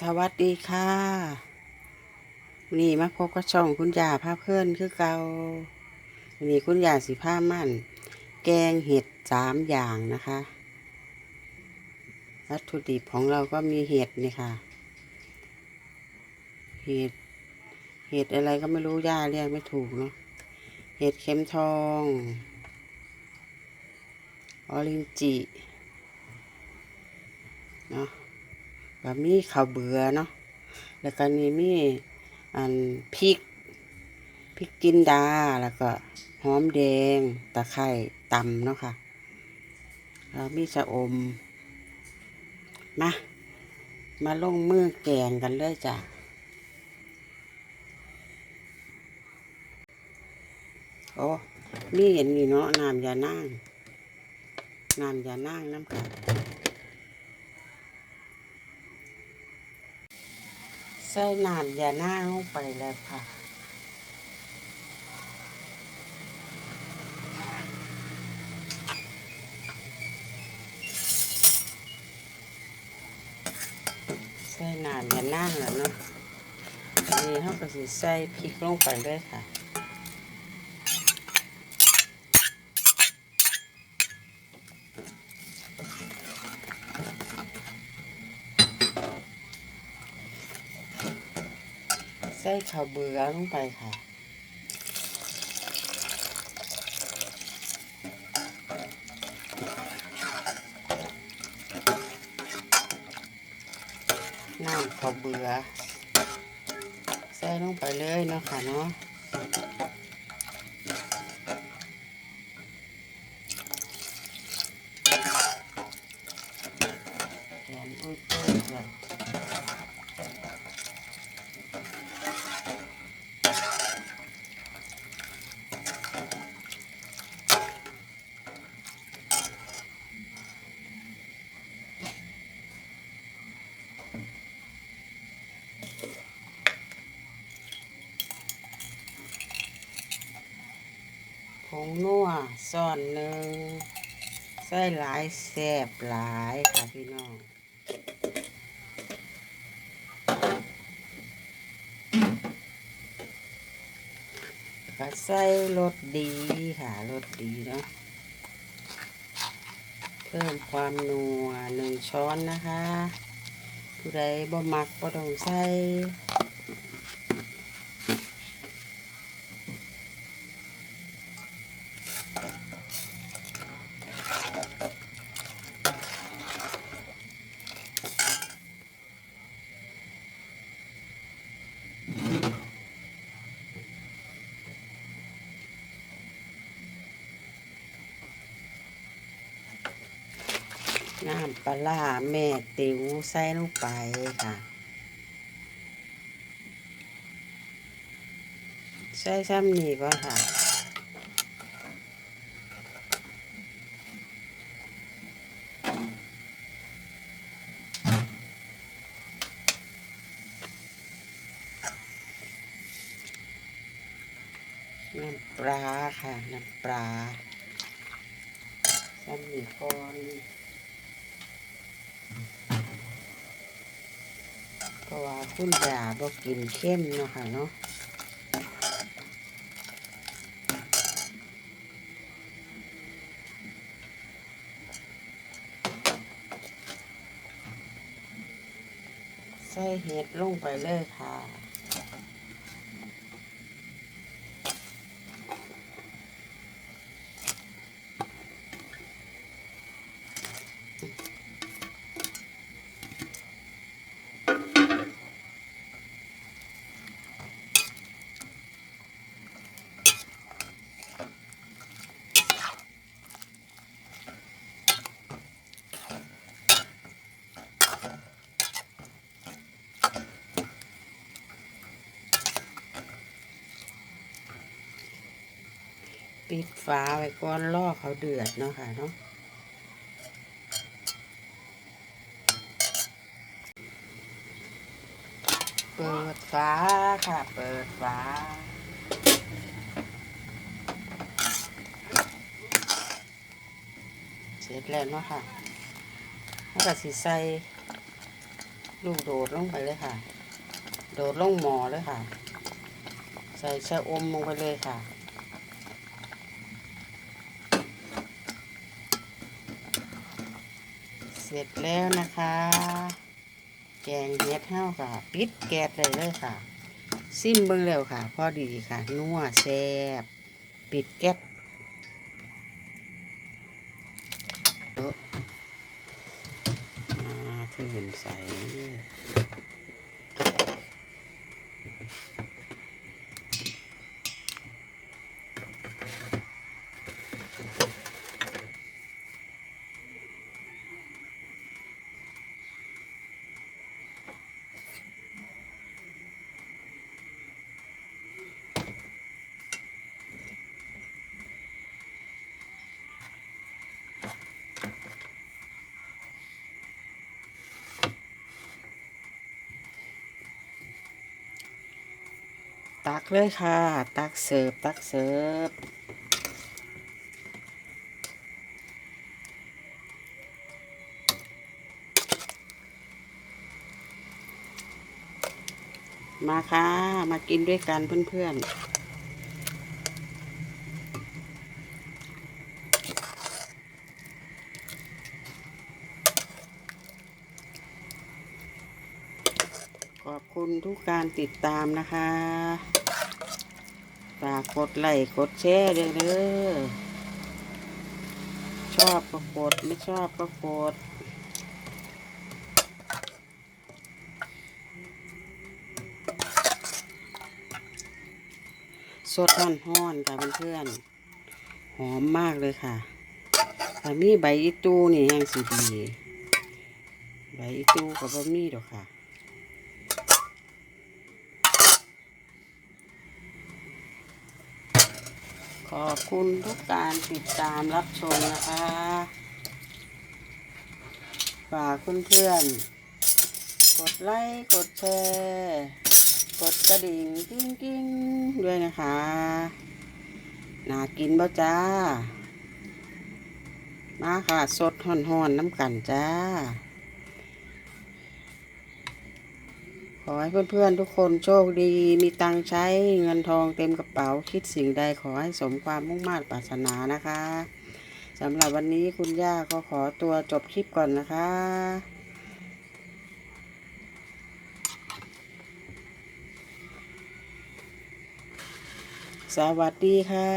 สวัสดีค่ะ นี่มาพบกับช่องคุณยาพาเพื่อนคือเกานนี้คุณยาสีผ้ามั่น แกงเห็ดสามอย่างนะคะ วัตถุดิบของเราก็มีเห็ดนี่ค่ะ เห็ด เห็ดอะไรก็ไม่รู้ย่าเรียกไม่ถูกเนาะ เห็ดเข็มทอง ออรินจิ เนาะ ก็มีข้าวเบื่อเนาะแล้วก็นี่มีอันพริกพริกจินดาแล้วก็หอมแดงตะไคร่ตำเนาะค่ะแล้วมีชะอมมามาลงมือแกงกันเลยจ้ะโอ้มีเห็นนี่เนาะน้ำยานั่งน้ำยานั่งน้ำค่ะ ใส่น้ำยาหน้าลงไปแล้วค่ะใส่น้ำยาหน้าแล้วเนาะนี่เขาก็สิใส่พริกลงไปด้วยค่ะ ใส่ข้าวเบือลงไปค่ะ น้ำข้าวเบือ ใส่ลงไปเลยเนาะค่ะเนาะแกนอุ้ยเอ้ยเลย งนัวซ่อนหนึ่งใส่หลายแสบหลายค่ะพี่น้องก็ใส่รสดีค่ะรสดีเนาะเพิ่มความนัวหนึ่งช้อนนะคะผู้ใดบ่มักบ่ต้องใส่ น้ำปลาแม่ติ๋วใส่ลงไปค่ะ ใส่ซ้ำนี่ก็ค่ะน้ำปลาค่ะ น้ำปลาซ้ำนี่ก่อน เพ ราะว่าคุณยาบ่กินเข้มเนาะค่ะเนาะใส่เห็ดลงไปเลยค่ะ ปิดฝาไว้ก่อนล่อเขาเดือดเนาะค่ะเนาะเปิดฝาค่ะ เปิดฝาเสร็จแล้วเนาะค่ะแล้วก็สิใส่ลูกโดดลงไปเลยค่ะ โดดลงหมอเลยค่ะ ใส่ชะอมลงไปเลยค่ะ เส ร็จแล้วนะคะ แกงเฮ็ดเห้าค่ะ ปิดแก๊สเลยเลยค่ะ ซิมเบิ่งแล้วค่ะ พอดีค่ะ นัวแซ่บปิดแก๊สเอออ่าเห็นใส ตักเลยค่ะ ตักเสิร์ฟตักเสิร์ฟมาค่ะ มากินด้วยกันเพื่อนๆ อบคุณทุกการติดตามนะคะฝากกดไลค์กดแชร์ด้วยเด้อชอบก็กดไม่ชอบก็กดสดห้อนห้อนๆค่ะเพื่อนๆหอมมากเลยค่ะถ้ามีใบอีตูนี่ยังสิดี ใบอีตูกับบะมีดอกค่ะ ขอบคุณทุกการติดตามรับชมนะคะ ฝากเพื่อนๆ กดไลค์ กดแชร์ กดกระดิ่งกิ้งกิ้งๆด้วยนะคะน่ากินบ่จ้า มาค่ะ สดห่อนๆน้ำกันจ้า ขอให้เพื่อนๆทุกคนโชคดี มีตังค์ใช้เงินทองเต็มกระเป๋าคิดสิ่งใดขอให้สมความมุ่งมา่ปรารถนานะคะสำหรับวันนี้คุณย่าก็ขอตัวจบคลิปก่อนนะคะสวัสดีค่ะ